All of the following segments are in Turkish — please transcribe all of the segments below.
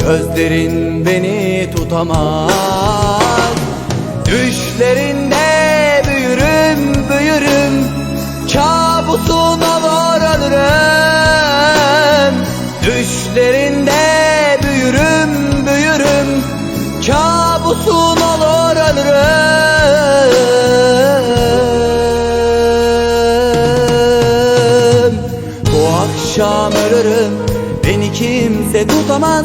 Gözlerin beni tutamaz. Düşlerinde büyürüm büyürüm. Kabusun olur ölürüm Düşlerinde büyürüm büyürüm. Kabusun olur ölürüm Bu akşam ölürüm. Beni kimse tutamaz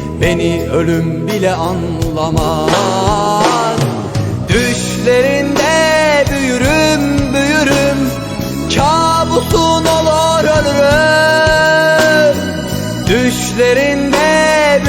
Beni ölüm bile anlamaz. Düşlerinde büyürüm büyürüm. Kabusun olur ölürüm Düşlerinde